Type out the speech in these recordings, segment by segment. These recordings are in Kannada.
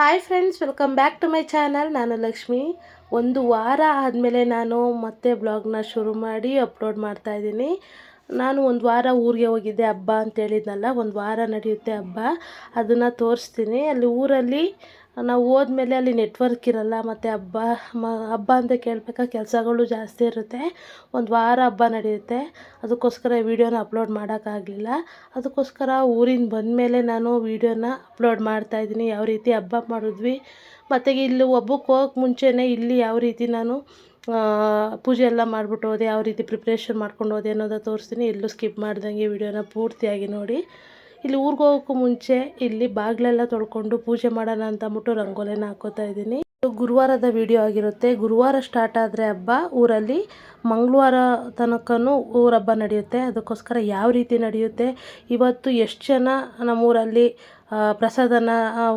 Hi friends, welcome back to my channel. ನಾನು ಲಕ್ಷ್ಮಿ. ಒಂದು ವಾರ ಆದಮೇಲೆ ನಾನು ಮತ್ತೆ ಬ್ಲಾಗ್ನ ಶುರು ಮಾಡಿ ಅಪ್ಲೋಡ್ ಮಾಡ್ತಾ ಇದ್ದೀನಿ. ನಾನು ಒಂದು ವಾರ ಊರಿಗೆ ಹೋಗಿದ್ದೆ ಹಬ್ಬ ಅಂತ ಹೇಳಿದ್ನಲ್ಲ ಒಂದು ವಾರ ನಡೆಯುತ್ತೆ ಹಬ್ಬ. ಅದನ್ನು ತೋರಿಸ್ತೀನಿ. ಅಲ್ಲಿ ಊರಲ್ಲಿ ನಾವು ಹೋದ್ಮೇಲೆ ಅಲ್ಲಿ ನೆಟ್ವರ್ಕ್ ಇರಲ್ಲ, ಮತ್ತು ಹಬ್ಬ, ಮ, ಹಬ್ಬ ಅಂತ ಕೇಳಬೇಕಾ ಕೆಲಸಗಳು ಜಾಸ್ತಿ ಇರುತ್ತೆ. ಒಂದು ವಾರ ಹಬ್ಬ ನಡೆಯುತ್ತೆ ಅದಕ್ಕೋಸ್ಕರ ವೀಡಿಯೋನ ಅಪ್ಲೋಡ್ ಮಾಡೋಕ್ಕಾಗಲಿಲ್ಲ. ಅದಕ್ಕೋಸ್ಕರ ಊರಿಂದ ಬಂದಮೇಲೆ ನಾನು ವೀಡಿಯೋನ ಅಪ್ಲೋಡ್ ಮಾಡ್ತಾಯಿದ್ದೀನಿ ಯಾವ ರೀತಿ ಹಬ್ಬ ಮಾಡಿದ್ವಿ, ಮತ್ತು ಇಲ್ಲಿ ಹಬ್ಬಕ್ಕೆ ಹೋಗಕ್ಕೆ ಮುಂಚೆನೇ ಇಲ್ಲಿ ಯಾವ ರೀತಿ ನಾನು ಪೂಜೆ ಎಲ್ಲ ಮಾಡಿಬಿಟ್ಟು ಹೋದೆ, ಯಾವ ರೀತಿ ಪ್ರಿಪ್ರೇಷನ್ ಮಾಡ್ಕೊಂಡು ಹೋದೆ ಅನ್ನೋದ ತೋರಿಸ್ತೀನಿ. ಎಲ್ಲೂ ಸ್ಕಿಪ್ ಮಾಡ್ದಂಗೆ ವೀಡಿಯೋನ ಪೂರ್ತಿಯಾಗಿ ನೋಡಿ. ಇಲ್ಲಿ ಊರಿಗೆ ಹೋಗೋಕ್ಕೂ ಮುಂಚೆ ಇಲ್ಲಿ ಬಾಗಿಲೆಲ್ಲ ತೊಳ್ಕೊಂಡು ಪೂಜೆ ಮಾಡೋಣ ಅಂತ ಅಂದ್ಬಿಟ್ಟು ರಂಗೋಲಿನ ಹಾಕೋತಾ ಇದ್ದೀನಿ. ಇದು ಗುರುವಾರದ ವಿಡಿಯೋ ಆಗಿರುತ್ತೆ. ಗುರುವಾರ ಸ್ಟಾರ್ಟ್ ಆದರೆ ಹಬ್ಬ. ಊರಲ್ಲಿ ಮಂಗಳವಾರ ತನಕನೂ ಊರ ಹಬ್ಬ ನಡೆಯುತ್ತೆ. ಅದಕ್ಕೋಸ್ಕರ ಯಾವ ರೀತಿ ನಡೆಯುತ್ತೆ? ಇವತ್ತು ಎಷ್ಟು ಜನ ನಮ್ಮೂರಲ್ಲಿ ಪ್ರಸಾದನ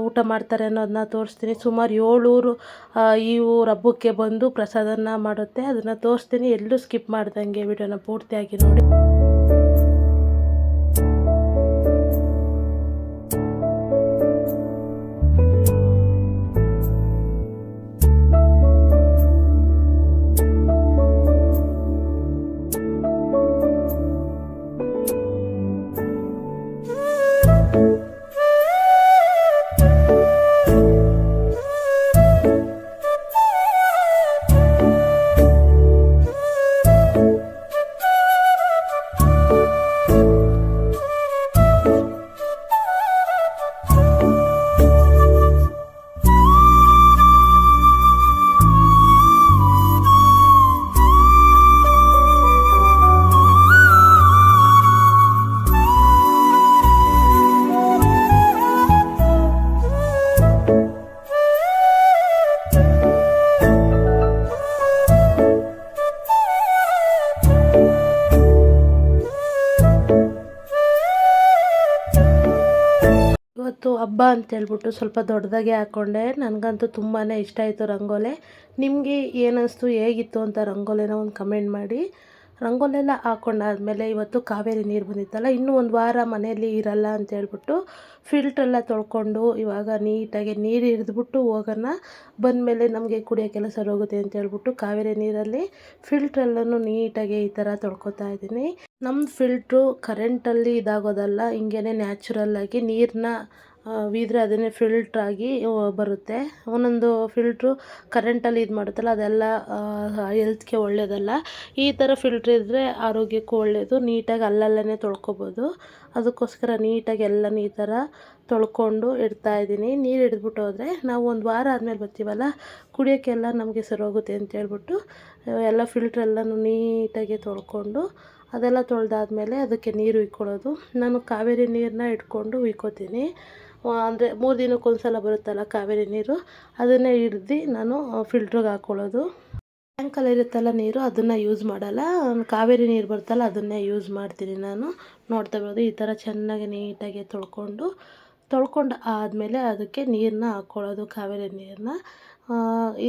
ಊಟ ಮಾಡ್ತಾರೆ ಅನ್ನೋದನ್ನ ತೋರಿಸ್ತೀನಿ. ಸುಮಾರು ಏಳೂರು ಈ ಊರ ಹಬ್ಬಕ್ಕೆ ಬಂದು ಪ್ರಸಾದನ ಮಾಡುತ್ತೆ. ಅದನ್ನು ತೋರಿಸ್ತೀನಿ. ಎಲ್ಲೂ ಸ್ಕಿಪ್ ಮಾಡ್ದಂಗೆ ವಿಡಿಯೋನ ಪೂರ್ತಿಯಾಗಿ ನೋಡಿ. ಇವತ್ತು ಹಬ್ಬ ಅಂತ ಹೇಳ್ಬಿಟ್ಟು ಸ್ವಲ್ಪ ದೊಡ್ಡದಾಗೆ ಹಾಕ್ಕೊಂಡೆ ನನಗಂತೂ ತುಂಬಾ ಇಷ್ಟ ಆಯಿತು ರಂಗೋಲೆ. ನಿಮಗೆ ಏನಿಸ್ತು ಹೇಗಿತ್ತು ಅಂತ ರಂಗೋಲಿನ ಒಂದು ಕಮೆಂಟ್ ಮಾಡಿ. ರಂಗೋಲೆಲ್ಲ ಹಾಕ್ಕೊಂಡಾದ್ಮೇಲೆ ಇವತ್ತು ಕಾವೇರಿ ನೀರು ಬಂದಿತ್ತಲ್ಲ, ಇನ್ನೂ ಒಂದು ವಾರ ಮನೆಯಲ್ಲಿ ಇರಲ್ಲ ಅಂತ ಹೇಳ್ಬಿಟ್ಟು ಫಿಲ್ಟ್ರೆಲ್ಲ ತೊಳ್ಕೊಂಡು ಇವಾಗ ನೀಟಾಗಿ ನೀರು ಹಿಡಿದ್ಬಿಟ್ಟು ಹೋಗೋಣ, ಬಂದಮೇಲೆ ನಮಗೆ ಕುಡಿಯೋಕ್ಕೆಲ್ಲ ಸರೋಗುತ್ತೆ ಅಂತ ಹೇಳ್ಬಿಟ್ಟು ಕಾವೇರಿ ನೀರಲ್ಲಿ ಫಿಲ್ಟ್ರೆಲ್ಲೂ ನೀಟಾಗಿ ಈ ಥರ ತೊಳ್ಕೊತಾ ಇದ್ದೀನಿ. ನಮ್ಮ ಫಿಲ್ಟ್ರು ಕರೆಂಟಲ್ಲಿ ಇದಾಗೋದಲ್ಲ ಹಿಂಗೇ ನ್ಯಾಚುರಲ್ಲಾಗಿ ನೀರನ್ನ ವೀದ್ರೆ ಅದನ್ನೇ ಫಿಲ್ಟ್ರಾಗಿ ಬರುತ್ತೆ. ಒಂದೊಂದು ಫಿಲ್ಟ್ರು ಕರೆಂಟಲ್ಲಿ ಇದು ಮಾಡುತ್ತಲ್ಲ, ಅದೆಲ್ಲ ಹೆಲ್ತ್ಗೆ ಒಳ್ಳೆಯದಲ್ಲ ಈ ಥರ ಫಿಲ್ಟ್ರ್ ಇದ್ದರೆ ಆರೋಗ್ಯಕ್ಕೂ ಒಳ್ಳೆಯದು ನೀಟಾಗಿ ಅಲ್ಲಲ್ಲೇ ತೊಳ್ಕೊಬೋದು. ಅದಕ್ಕೋಸ್ಕರ ನೀಟಾಗಿ ಎಲ್ಲನೂ ಈ ಥರ ತೊಳ್ಕೊಂಡು ಇಡ್ತಾ ಇದ್ದೀನಿ. ನೀರು ಹಿಡಿದ್ಬಿಟ್ಟು ಹೋದರೆ ನಾವು ಒಂದು ವಾರ ಆದಮೇಲೆ ಬರ್ತೀವಲ್ಲ ಕುಡಿಯೋಕ್ಕೆಲ್ಲ ನಮಗೆ ಸರೋಗುತ್ತೆ ಅಂತ ಹೇಳ್ಬಿಟ್ಟು, ಎಲ್ಲ ಫಿಲ್ಟ್ರೆಲ್ಲನೂ ನೀಟಾಗಿ ತೊಳ್ಕೊಂಡು, ಅದೆಲ್ಲ ತೊಳೆದಾದ್ಮೇಲೆ ಅದಕ್ಕೆ ನೀರು ಉಯ್ಕೊಳ್ಳೋದು ನಾನು ಕಾವೇರಿ ನೀರನ್ನ ಇಟ್ಕೊಂಡು ಉಯ್ಕೋತೀನಿ ಅಂದರೆ ಮೂರು ದಿನಕ್ಕೆ ಸಲ ಬರುತ್ತಲ್ಲ ಕಾವೇರಿ ನೀರು, ಅದನ್ನೇ ಹಿಡ್ದು ನಾನು ಫಿಲ್ಟ್ರಿಗೆ ಹಾಕ್ಕೊಳ್ಳೋದು ಟ್ಯಾಂಕಲ್ಲಿ ಇರುತ್ತಲ್ಲ ನೀರು, ಅದನ್ನು ಯೂಸ್ ಮಾಡಲ್ಲ. ಕಾವೇರಿ ನೀರು ಬರುತ್ತಲ್ಲ, ಅದನ್ನೇ ಯೂಸ್ ಮಾಡ್ತೀನಿ ನಾನು. ನೋಡ್ತಾ ಬರೋದು, ಈ ಥರ ಚೆನ್ನಾಗಿ ನೀಟಾಗಿ ತೊಳ್ಕೊಂಡು ತೊಳ್ಕೊಂಡು ಆದಮೇಲೆ ಅದಕ್ಕೆ ನೀರನ್ನ ಹಾಕ್ಕೊಳ್ಳೋದು ಕಾವೇರಿ ನೀರನ್ನ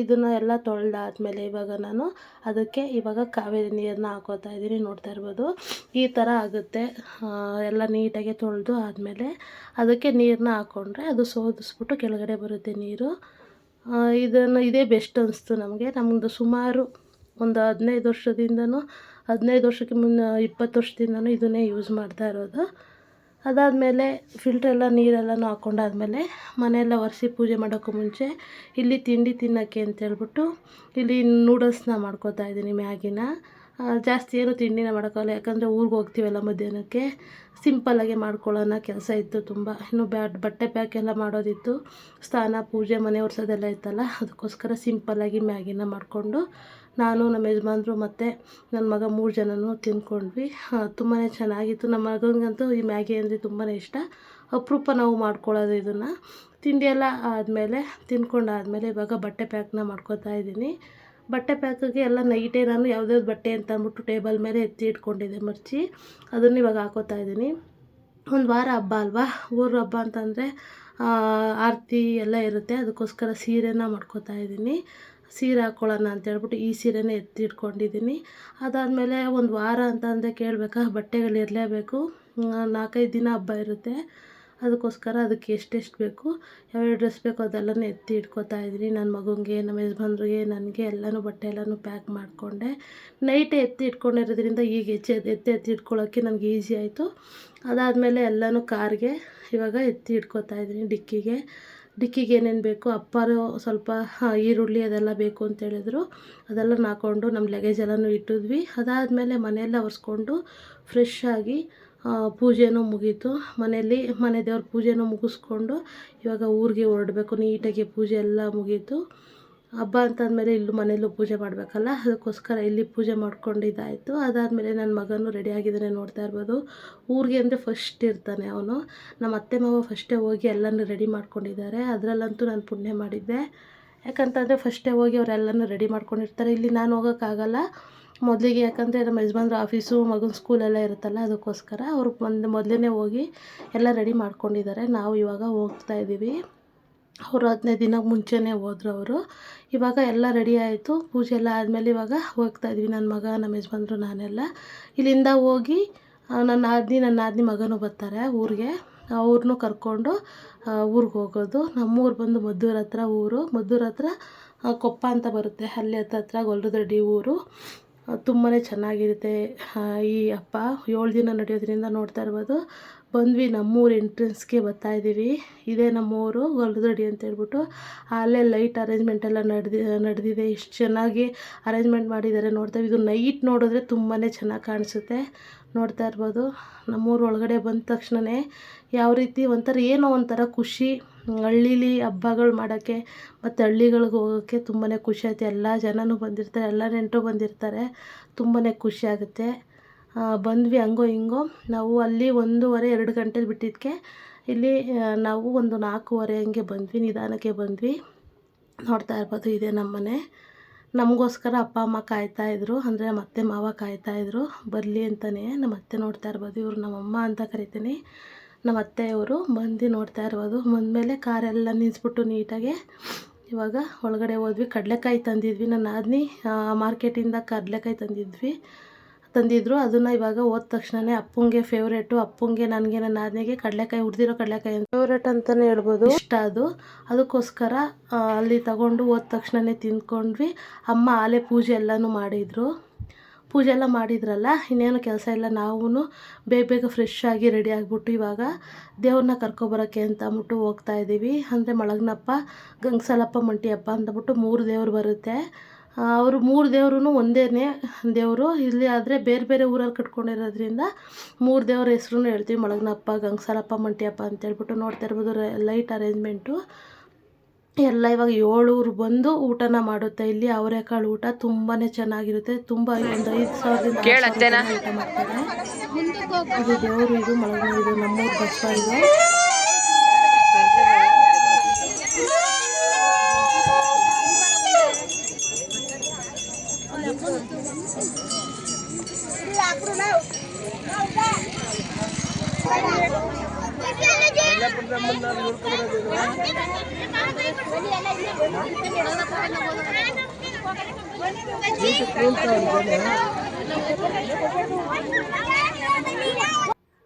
ಇದನ್ನು ಎಲ್ಲ ತೊಳೆದಾದ್ಮೇಲೆ ಇವಾಗ ನಾನು ಅದಕ್ಕೆ ಇವಾಗ ಕಾವೇರಿ ನೀರನ್ನ ಹಾಕೋತಾ ಇದ್ದೀನಿ, ನೋಡ್ತಾ ಇರ್ಬೋದು. ಈ ಥರ ಆಗುತ್ತೆ. ಎಲ್ಲ ನೀಟಾಗಿ ತೊಳೆದು ಆದಮೇಲೆ ಅದಕ್ಕೆ ನೀರನ್ನ ಹಾಕ್ಕೊಂಡ್ರೆ ಅದು ಸೋದಿಸ್ಬಿಟ್ಟು ಕೆಳಗಡೆ ಬರುತ್ತೆ ನೀರು. ಇದನ್ನು ಇದೇ ಬೆಸ್ಟ್ ಅನಿಸ್ತು ನಮಗೆ. ನಮ್ಮದು ಸುಮಾರು ಒಂದು ಹದಿನೈದು ವರ್ಷದಿಂದನೂ, ಹದಿನೈದು ವರ್ಷಕ್ಕೆ ಮುನ್ನ ಇಪ್ಪತ್ತು ವರ್ಷದಿಂದನೂ ಇದನ್ನೇ ಯೂಸ್ ಮಾಡ್ತಾ ಇರೋದು. ಅದಾದಮೇಲೆ ಫಿಲ್ಟ್ರೆಲ್ಲ ನೀರೆಲ್ಲನೂ ಹಾಕ್ಕೊಂಡಾದ್ಮೇಲೆ ಮನೆಯೆಲ್ಲ ಒರೆಸಿ ಪೂಜೆ ಮಾಡೋಕ್ಕೂ ಮುಂಚೆ ಇಲ್ಲಿ ತಿಂಡಿ ತಿನ್ನೋಕ್ಕೆ ಅಂತೇಳ್ಬಿಟ್ಟು ಇಲ್ಲಿ ನೂಡಲ್ಸ್ನ ಮಾಡ್ಕೋತಾ ಇದ್ದೀನಿ ಮ್ಯಾಗಿನ. ಜಾಸ್ತಿ ಏನು ತಿಂಡಿನ ಮಾಡೋಕ್ಕಾಗಲ್ಲ, ಯಾಕಂದರೆ ಊರಿಗೆ ಹೋಗ್ತೀವಲ್ಲ ಮಧ್ಯಾಹ್ನಕ್ಕೆ. ಸಿಂಪಲ್ಲಾಗೆ ಮಾಡ್ಕೊಳ್ಳೋಣ ಕೆಲಸ ಇತ್ತು ತುಂಬ. ಇನ್ನು ಬ್ಯಾಟ್ ಬಟ್ಟೆ ಪ್ಯಾಕ್ ಎಲ್ಲ ಮಾಡೋದಿತ್ತು. ಸ್ನಾನ, ಪೂಜೆ, ಮನೆ ಒರೆಸೋದೆಲ್ಲ ಇತ್ತಲ್ಲ, ಅದಕ್ಕೋಸ್ಕರ ಸಿಂಪಲ್ಲಾಗಿ ಮ್ಯಾಗಿನ ಮಾಡಿಕೊಂಡು ನಾನು ನಮ್ಮ ಯಜಮಾನ್ರು ಮತ್ತು ನನ್ನ ಮಗ ಮೂರು ಜನನೂ ತಿಂದ್ಕೊಂಡ್ವಿ. ತುಂಬಾ ಚೆನ್ನಾಗಿತ್ತು. ನಮ್ಮ ಮಗನಿಗಂತೂ ಈ ಮ್ಯಾಗಿ ಅಂದರೆ ತುಂಬಾ ಇಷ್ಟ. ಅಪರೂಪ ನಾವು ಮಾಡ್ಕೊಳ್ಳೋದು ಇದನ್ನು. ತಿಂಡಿ ಎಲ್ಲ ಆದಮೇಲೆ, ತಿಂದ್ಕೊಂಡಾದ್ಮೇಲೆ ಇವಾಗ ಬಟ್ಟೆ ಪ್ಯಾಕ್ನ ಮಾಡ್ಕೋತಾ ಇದ್ದೀನಿ. ಬಟ್ಟೆ ಪ್ಯಾಕಿಗೆ ಎಲ್ಲ ನೈಟೇ ನಾನು ಯಾವ್ದ್ಯಾವ್ದು ಬಟ್ಟೆ ಅಂತ ಅಂದ್ಬಿಟ್ಟು ಟೇಬಲ್ ಮೇಲೆ ಎತ್ತಿ ಇಟ್ಕೊಂಡಿದ್ದೆ ಮರ್ಚಿ. ಅದನ್ನು ಇವಾಗ ಹಾಕೋತಾ ಇದ್ದೀನಿ. ಒಂದು ವಾರ ಹಬ್ಬ ಅಲ್ವಾ? ಊರ ಹಬ್ಬ ಅಂತಂದರೆ ಆರತಿ ಎಲ್ಲ ಇರುತ್ತೆ. ಅದಕ್ಕೋಸ್ಕರ ಸೀರೆನ ಮಾಡ್ಕೋತಾ ಇದ್ದೀನಿ. ಸೀರೆ ಹಾಕ್ಕೊಳ್ಳೋಣ ಅಂತೇಳ್ಬಿಟ್ಟು ಈ ಸೀರೆನೇ ಎತ್ತಿಟ್ಕೊಂಡಿದ್ದೀನಿ. ಅದಾದಮೇಲೆ ಒಂದು ವಾರ ಅಂತ ಅಂದರೆ ಕೇಳಬೇಕಾ, ಬಟ್ಟೆಗಳು ಇರಲೇಬೇಕು. ನಾಲ್ಕೈದು ದಿನ ಹಬ್ಬ ಇರುತ್ತೆ. ಅದಕ್ಕೋಸ್ಕರ ಅದಕ್ಕೆ ಎಷ್ಟೆಷ್ಟು ಬೇಕು, ಯಾವ್ಯಾವ ಡ್ರೆಸ್ ಬೇಕೋ ಅದೆಲ್ಲನೂ ಎತ್ತಿ ಇಟ್ಕೊತಾ ಇದ್ದೀನಿ. ನನ್ನ ಮಗನಿಗೆ ನಮ್ಮ ಯಜಮಾನ್ರಿಗೆ, ನನಗೆ ಎಲ್ಲನೂ ಬಟ್ಟೆ ಎಲ್ಲನೂ ಪ್ಯಾಕ್ ಮಾಡಿಕೊಂಡೆ. ನೈಟೇ ಎತ್ತಿ ಇಟ್ಕೊಂಡಿರೋದ್ರಿಂದ ಈಗ ಹೆಚ್ಚು ಎತ್ತಿ ಎತ್ತಿ ಇಟ್ಕೊಳ್ಳೋಕ್ಕೆ ನನಗೆ ಈಸಿ ಆಯಿತು. ಅದಾದಮೇಲೆ ಎಲ್ಲನೂ ಕಾರ್ಗೆ ಇವಾಗ ಎತ್ತಿ ಇಟ್ಕೊತಾ ಇದ್ದೀನಿ ಡಿಕ್ಕಿಗೆ. ಡಿಕ್ಕಿಗೆ ಏನೇನು ಬೇಕು, ಅಪ್ಪಾರು ಸ್ವಲ್ಪ ಈರುಳ್ಳಿ ಅದೆಲ್ಲ ಬೇಕು ಅಂತ ಹೇಳಿದ್ರು. ಅದೆಲ್ಲ ಹಾಕ್ಕೊಂಡು ನಮ್ಮ ಲಗೇಜ್ ಎಲ್ಲನೂ ಇಟ್ಟಿದ್ವಿ. ಅದಾದಮೇಲೆ ಮನೆಯಲ್ಲೇ ಒರೆಸ್ಕೊಂಡು ಫ್ರೆಶ್ ಆಗಿ ಪೂಜೆನೂ ಮುಗೀತು. ಮನೆಯಲ್ಲಿ ಮನೆ ದೇವ್ರ ಪೂಜೆನೂ ಮುಗಿಸ್ಕೊಂಡು ಇವಾಗ ಊರಿಗೆ ಹೊರಡಬೇಕು, ನೀಟಾಗಿ ಪೂಜೆ ಎಲ್ಲ ಮುಗೀತು. ಹಬ್ಬ ಅಂತಂದಮೇಲೆ ಇಲ್ಲೂ ಮನೆಯಲ್ಲೂ ಪೂಜೆ ಮಾಡಬೇಕಲ್ಲ, ಅದಕ್ಕೋಸ್ಕರ ಇಲ್ಲಿ ಪೂಜೆ ಮಾಡ್ಕೊಂಡಿದ್ದಾಯಿತು. ಅದಾದಮೇಲೆ ನನ್ನ ಮಗನೂ ರೆಡಿ ಆಗಿದ್ದಾನೆ ನೋಡ್ತಾ ಇರ್ಬೋದು. ಊರಿಗೆ ಅಂದರೆ ಫಸ್ಟ್ ಇರ್ತಾನೆ ಅವನು. ನಮ್ಮ ಅತ್ತೆ ಮಾವ ಫಸ್ಟೇ ಹೋಗಿ ಎಲ್ಲನೂ ರೆಡಿ ಮಾಡ್ಕೊಂಡಿದ್ದಾರೆ. ಅದರಲ್ಲಂತೂ ನಾನು ಪುಣ್ಯ ಮಾಡಿದ್ದೆ. ಯಾಕಂತಂದರೆ ಫಸ್ಟೇ ಹೋಗಿ ಅವರೆಲ್ಲನೂ ರೆಡಿ ಮಾಡ್ಕೊಂಡಿರ್ತಾರೆ. ಇಲ್ಲಿ ನಾನು ಹೋಗೋಕ್ಕಾಗಲ್ಲ. ಮೊದಲಿಗೆ ಯಾಕಂದರೆ ನಮ್ಮ ಯಜಮಾನ್ರ ಆಫೀಸು ಮಗನ ಸ್ಕೂಲೆಲ್ಲ ಇರುತ್ತಲ್ಲ, ಅದಕ್ಕೋಸ್ಕರ ಅವ್ರು ಬಂದು ಮೊದಲೇ ಹೋಗಿ ಎಲ್ಲ ರೆಡಿ ಮಾಡ್ಕೊಂಡಿದ್ದಾರೆ. ನಾವು ಇವಾಗ ಹೋಗ್ತಾ ಇದ್ದೀವಿ. ಅವರು ಹದಿನೈದು ದಿನ ಮುಂಚೆನೇ ಹೋದ್ರು ಅವರು. ಇವಾಗ ಎಲ್ಲ ರೆಡಿ ಆಯಿತು. ಪೂಜೆ ಎಲ್ಲ ಆದಮೇಲೆ ಇವಾಗ ಹೋಗ್ತಾ ಇದ್ವಿ. ನನ್ನ ಮಗ, ನಮ್ಮ ಯಜಮಾನ್ರು, ನಾನೆಲ್ಲ. ಇಲ್ಲಿಂದ ಹೋಗಿ ನನ್ನ ನಾದಿನಿ ನನ್ನ ನಾದಿನಿ ಮಗನೂ ಬರ್ತಾರೆ ಊರಿಗೆ. ಅವ್ರನ್ನೂ ಕರ್ಕೊಂಡು ಊರಿಗೆ ಹೋಗೋದು. ನಮ್ಮೂರು ಬಂದು ಮದ್ದೂರ ಹತ್ರ ಊರು. ಮದ್ದೂರ ಹತ್ರ ಕೊಪ್ಪ ಅಂತ ಬರುತ್ತೆ. ಅಲ್ಲಿ ಹತ್ತತ್ರ ಗೊಲ್ರದಡ್ಡಿ ಊರು. ತುಂಬಾ ಚೆನ್ನಾಗಿರುತ್ತೆ. ಈ ಹಬ್ಬ ಏಳು ದಿನ ನಡೆಯೋದ್ರಿಂದ ನೋಡ್ತಾ ಇರ್ಬೋದು. ಬಂದ್ವಿ ನಮ್ಮೂರು ಎಂಟ್ರೆನ್ಸ್ಗೆ ಬರ್ತಾ ಇದ್ದೀವಿ ಇದೇ ನಮ್ಮೂರು ಗೊಲ್ದಡಿ ಅಂತ ಹೇಳ್ಬಿಟ್ಟು ಅಲ್ಲೇ ಲೈಟ್ ಅರೇಂಜ್ಮೆಂಟ್ ಎಲ್ಲ ನಡೆದಿ, ನಡೆದಿದೆ. ಎಷ್ಟು ಚೆನ್ನಾಗಿ ಅರೇಂಜ್ಮೆಂಟ್ ಮಾಡಿದ್ದಾರೆ ನೋಡ್ತಾ ಇದು ನೈಟ್ ನೋಡಿದ್ರೆ ತುಂಬಾ ಚೆನ್ನಾಗಿ ಕಾಣಿಸುತ್ತೆ. ನೋಡ್ತಾ ಇರ್ಬೋದು. ನಮ್ಮೂರು ಒಳಗಡೆ ಬಂದ ತಕ್ಷಣವೇ ಯಾವ ರೀತಿ ಒಂಥರ ಏನೋ ಒಂಥರ ಖುಷಿ, ಹಳ್ಳೀಲಿ ಹಬ್ಬಗಳು ಮಾಡೋಕ್ಕೆ ಮತ್ತು ಹಳ್ಳಿಗಳ್ಗೆ ಹೋಗೋಕ್ಕೆ ತುಂಬಾ ಖುಷಿ ಆಯ್ತು. ಎಲ್ಲ ಜನನೂ ಬಂದಿರ್ತಾರೆ, ಎಲ್ಲ ನೆಂಟರು ಬಂದಿರ್ತಾರೆ ತುಂಬಾ ಖುಷಿ ಆಗುತ್ತೆ. ಬಂದ್ವಿ ಹಂಗೋ ಹಿಂಗೋ. ನಾವು ಅಲ್ಲಿ ಒಂದೂವರೆ, ಎರಡು ಗಂಟೆಲಿ ಬಿಟ್ಟಿದ್ದಕ್ಕೆ ಇಲ್ಲಿ ನಾವು ಒಂದು ನಾಲ್ಕೂವರೆ ಹಂಗೆ ಬಂದ್ವಿ, ನಿಧಾನಕ್ಕೆ ಬಂದ್ವಿ. ನೋಡ್ತಾ ಇರ್ಬೋದು, ಇದೆ ನಮ್ಮ ಮನೆ ನಮಗೋಸ್ಕರ ಅಪ್ಪ, ಅಮ್ಮ ಕಾಯ್ತಾಯಿದ್ರು ಅಂದರೆ ಮತ್ತೆ ಮಾವ ಕಾಯ್ತಾಯಿದ್ರು ಬರಲಿ ಅಂತಲೇ ನಮ್ಮ ಅತ್ತೆ ನೋಡ್ತಾ ಇರ್ಬೋದು, ಇವರು ನಮ್ಮಮ್ಮ ಅಂತ ಕರಿತೀನಿ. ನಮ್ಮ ಅತ್ತೆಯವರು ಬಂದು ನೋಡ್ತಾ ಇರ್ಬೋದು. ಬಂದಮೇಲೆ ಕಾರೆಲ್ಲ ನಿಲ್ಲಿಸ್ಬಿಟ್ಟು ನೀಟಾಗೆ ಇವಾಗ ಒಳಗಡೆ ಹೋದ್ವಿ. ಕಡಲೆಕಾಯಿ ತಂದಿದ್ವಿ. ನನ್ನ ಆದ್ನಿ ಮಾರ್ಕೆಟಿಂದ ಕಡಲೆಕಾಯಿ ತಂದಿದ್ವಿ. ತಂದಿದ್ರು ಅದನ್ನ ಇವಾಗ ಹೋದ ತಕ್ಷಣನೇ ಅಪ್ಪಂಗೆ ಫೇವ್ರೇಟು ಅಪ್ಪಂಗೆ ನನಗೆ ನನ್ನ ಆದ್ನಿಗೆ ಕಡಲೆಕಾಯಿ ಹುರಿದಿರೋ ಕಡಲೆಕಾಯಿ ಫೇವ್ರೇಟ್ ಅಂತಲೇ ಹೇಳ್ಬೋದು. ಇಷ್ಟ ಅದು. ಅದಕ್ಕೋಸ್ಕರ ಅಲ್ಲಿ ತಗೊಂಡು ಹೋದ ತಕ್ಷಣನೇ ತಿಂದ್ಕೊಂಡ್ವಿ. ಅಮ್ಮ ಆಲೆ ಪೂಜೆ ಎಲ್ಲನೂ ಮಾಡಿದರು. ಪೂಜೆ ಎಲ್ಲ ಮಾಡಿದ್ರಲ್ಲ ಇನ್ನೇನು ಕೆಲಸ ಇಲ್ಲ ನಾವೂ ಬೇಗ ಬೇಗ ಫ್ರೆಶ್ ಆಗಿ ರೆಡಿ ಆಗಿಬಿಟ್ಟು ಇವಾಗ ದೇವ್ರನ್ನ ಕರ್ಕೊಬರೋಕ್ಕೆ ಅಂತ ಅಂದ್ಬಿಟ್ಟು ಹೋಗ್ತಾ ಇದ್ದೀವಿ ಅಂದರೆ ಮಳಗ್ನಪ್ಪ ಗಂಗಸಲಪ್ಪ ಮಂಟಿಯಪ್ಪ ಅಂದ್ಬಿಟ್ಟು ಮೂರು ದೇವ್ರು ಬರುತ್ತೆ. ಅವರು ಮೂರು ದೇವ್ರೂ ಒಂದೇ ದೇವರು. ಇಲ್ಲಿ ಆದರೆ ಬೇರೆ ಬೇರೆ ಊರಲ್ಲಿ ಕಟ್ಕೊಂಡಿರೋದ್ರಿಂದ ಮೂರು ದೇವ್ರ ಹೆಸ್ರು ಹೇಳ್ತೀವಿ. ಮಳಗ್ನಪ್ಪ ಗಂಗಸಲಪ್ಪ ಮಂಟಿಯಪ್ಪ ಅಂತೇಳ್ಬಿಟ್ಟು ನೋಡ್ತಾ ಇರ್ಬೋದು ಲೈಟ್ ಅರೇಂಜ್ಮೆಂಟು. ಎಲ್ಲ ಇವಾಗ ಏಳೂರು ಬಂದು ಊಟನ ಮಾಡುತ್ತೆ. ಇಲ್ಲಿ ಅವರೆಕಾಳು ಊಟ ತುಂಬಾ ಚೆನ್ನಾಗಿರುತ್ತೆ. ತುಂಬ ಒಂದು ಐದು ಸಾವಿರದಿಂದ ಸಾವಿರ ಊಟ ಮಾಡ್ತಾರೆ. ಇದು ದೇವರು ಇದು ಮಲಗನ ಇದು ನಮ್ಮೂರು ಬಸ್ಸ ಇದು.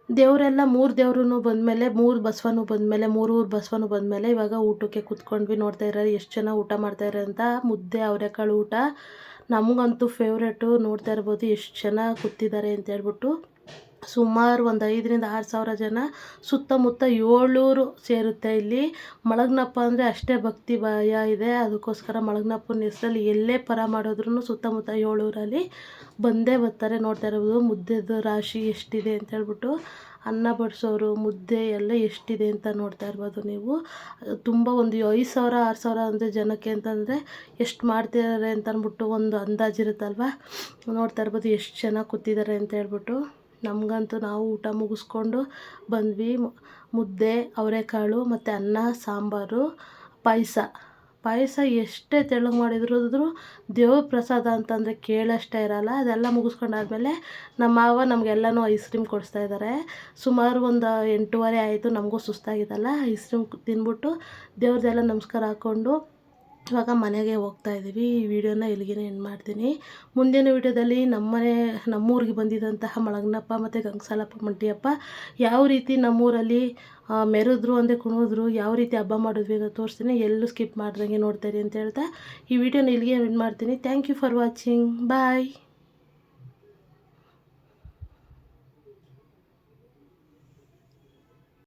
ದೇವರೆಲ್ಲ ಮೂರು ದೇವ್ರೂ ಬಂದಮೇಲೆ, ಮೂರು ಬಸವನು ಬಂದಮೇಲೆ, ಮೂರು ಬಸವನು ಬಂದಮೇಲೆ ಇವಾಗ ಊಟಕ್ಕೆ ಕೂತ್ಕೊಂಡ್ವಿ. ನೋಡ್ತಾ ಇರೋರು ಎಷ್ಟು ಜನ ಊಟ ಮಾಡ್ತಾ ಅಂತ ಮುದ್ದೆ, ಅವರೆಕಾಳು ಊಟ ನಮಗಂತೂ ಫೇವ್ರೇಟು ನೋಡ್ತಾ ಇರ್ಬೋದು ಎಷ್ಟು ಜನ ಕೂತಿದ್ದಾರೆ ಅಂತ ಹೇಳ್ಬಿಟ್ಟು. ಸುಮಾರು ಒಂದು ಐದರಿಂದ ಆರು ಸಾವಿರ ಜನ ಸುತ್ತಮುತ್ತ ಏಳೂರು ಸೇರುತ್ತೆ ಇಲ್ಲಿ. ಮಳಗ್ನಪ್ಪ ಅಂದರೆ ಅಷ್ಟೇ ಭಕ್ತಿ ಭಯ ಇದೆ. ಅದಕ್ಕೋಸ್ಕರ ಮಳಗ್ನಪ್ಪನ ಹೆಸರಲ್ಲಿ ಎಲ್ಲೇ ಪರ ಮಾಡಿದ್ರು ಸುತ್ತಮುತ್ತ ಏಳೂರಲ್ಲಿ ಬಂದೇ ಬರ್ತಾರೆ ನೋಡ್ತಾ ಇರ್ಬೋದು. ಮುದ್ದೆದು ರಾಶಿ ಎಷ್ಟಿದೆ ಅಂತ ಹೇಳ್ಬಿಟ್ಟು. ಅನ್ನ ಬಡಿಸೋರು, ಮುದ್ದೆ ಎಲ್ಲ ಎಷ್ಟಿದೆ ಅಂತ ನೋಡ್ತಾ ಇರ್ಬೋದು ನೀವು. ತುಂಬ ಒಂದು ಐದು ಸಾವಿರ, ಆರು ಸಾವಿರ ಅಂದರೆ ಜನಕ್ಕೆ ಅಂತಂದರೆ ಎಷ್ಟು ಮಾಡ್ತಿದ್ದಾರೆ ಅಂತ ಅಂದ್ಬಿಟ್ಟು ಒಂದು ಅಂದಾಜಿರುತ್ತಲ್ವ ನೋಡ್ತಾ ಇರ್ಬೋದು ಎಷ್ಟು ಜನ ಕೂತಿದ್ದಾರೆ ಅಂತ ಹೇಳ್ಬಿಟ್ಟು. ನಮಗಂತೂ ನಾವು ಊಟ ಮುಗಿಸ್ಕೊಂಡು ಬಂದ್ವಿ. ಮುದ್ದೆ, ಅವರೆಕಾಳು ಮತ್ತು ಅನ್ನ, ಸಾಂಬಾರು, ಪಾಯಸ. ಪಾಯಸ ಎಷ್ಟೇ ತೆಳ್ಳಗೆ ಮಾಡಿದ್ರು ದೇವ್ರ ಪ್ರಸಾದ ಅಂತಂದರೆ ಕೇಳಷ್ಟೇ ಇರಲ್ಲ. ಅದೆಲ್ಲ ಮುಗಿಸ್ಕೊಂಡಾದ್ಮೇಲೆ ನಮ್ಮ ಮಾವ ನಮಗೆಲ್ಲನೂ ಐಸ್ ಕ್ರೀಮ್ ಕೊಡಿಸ್ತಾ ಇದ್ದಾರೆ ಸುಮಾರು ಒಂದು ಎಂಟೂವರೆ ಆಯಿತು ನಮಗೂ ಸುಸ್ತಾಗಿದ್ದಲ್ಲ ಐಸ್ ಕ್ರೀಮ್ ತಿಂದ್ಬಿಟ್ಟು ದೇವ್ರದ್ದೆಲ್ಲ ನಮಸ್ಕಾರ ಹಾಕ್ಕೊಂಡು ಇವಾಗ ಮನೆಗೆ ಹೋಗ್ತಾ ಇದ್ದೀವಿ. ಈ ವಿಡಿಯೋನ ಇಲ್ಲಿಗೆ ಎಂಡ್ ಮಾಡ್ತೀನಿ. ಮುಂದಿನ ವಿಡಿಯೋದಲ್ಲಿ ನಮ್ಮನೆ, ನಮ್ಮೂರಿಗೆ ಬಂದಿದ್ದಂತಹ ಮಳಗ್ನಪ್ಪ ಮತ್ತು ಗಂಗಸಾಲಪ್ಪ ಮಂಟಿಯಪ್ಪ ಯಾವ ರೀತಿ ನಮ್ಮೂರಲ್ಲಿ ಮೆರೆದ್ರು ಅಂದರೆ ಕುಣಿದ್ರು, ಯಾವ ರೀತಿ ಹಬ್ಬ ಮಾಡಿದ್ವಿ ಅಂತ ತೋರಿಸ್ತೀನಿ. ಎಲ್ಲೂ ಸ್ಕಿಪ್ ಮಾಡ್ದಂಗೆ ನೋಡ್ತಾರೆ ಅಂತ ಹೇಳ್ತಾ ಈ ವಿಡಿಯೋನ ಇಲ್ಲಿಗೆ ಎಂಡ್ ಮಾಡ್ತೀನಿ. Thank you for watching bye